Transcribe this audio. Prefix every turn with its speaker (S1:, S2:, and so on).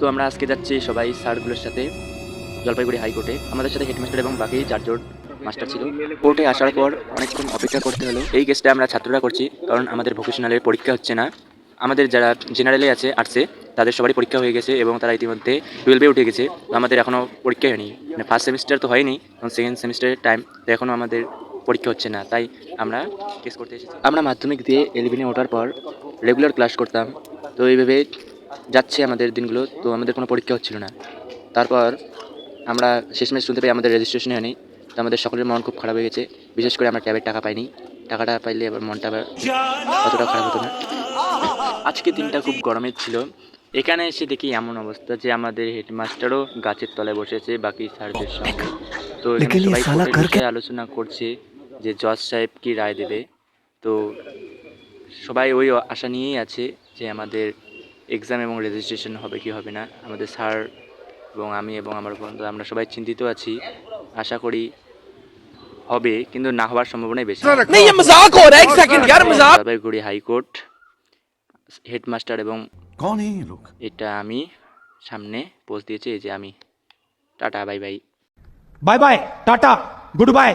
S1: তো আমরা আজকে যাচ্ছি সবাই স্যারগুলোর সাথে, জলপাইগুড়ি হাইকোর্টে। আমাদের সাথে হেডমাস্টার এবং বাকি চারজন মাস্টার ছিল। কোর্টে আসার পর অনেকক্ষণ অপেক্ষা করতে হলো। এই কেসটা আমরা ছাত্ররা করছি, কারণ আমাদের ভোকেশনালের পরীক্ষা হচ্ছে না। আমাদের যারা জেনারেলে আছে আর্টসে তাদের সবারই পরীক্ষা হয়ে গেছে এবং তারা ইতিমধ্যে টুয়েলভে উঠে গেছে। আমাদের এখনও পরীক্ষা হয়নি। মানে ফার্স্ট সেমিস্টার তো হয়নি এবং সেকেন্ড সেমিস্টারের টাইম তো এখনও আমাদের পরীক্ষা হচ্ছে না। তাই আমরা কেস করতে এসেছি। আমরা মাধ্যমিক দিয়ে এলিভেনে ওঠার পর রেগুলার ক্লাস করতাম। তো এইভাবে যাচ্ছে আমাদের দিনগুলো তো আমাদের কোনো পরীক্ষা হচ্ছিল না। তারপর আমরা শেষমেশ শুনতে পাই আমাদের রেজিস্ট্রেশন হয়নি তো আমাদের সকলের মন খুব খারাপ হয়ে গেছে। বিশেষ করে আমরা ট্যাবের টাকা পাইনি। টাকাটা পাইলে আবার মনটা আবার অতটা খারাপ হতো না। আজকে দিনটা খুব গরমের ছিল। এখানে এসে দেখি এমন অবস্থা যে আমাদের হেডমাস্টারও গাছের তলায় বসেছে বাকি স্যারদের সঙ্গে। তো সবাই আলোচনা করছে যে জজ সাহেব কি রায় দেবে। তো সবাই ওই আশা নিয়েই আছে যে আমাদের এক্সাম এবং রেজিস্ট্রেশন হবে কি হবে না আমাদের স্যার এবং আমি এবং আমার বন্ধু আমরা সবাই চিন্তিত আছি আশা করি হবে কিন্তু না হওয়ার সম্ভাবনাই বেশি জলপাইগুড়ি হাইকোর্ট হেডমাস্টার এবং এটা আমি সামনে পোস্ট দিয়েছি এই যে আমি tata bye bye
S2: bye bye tata good bye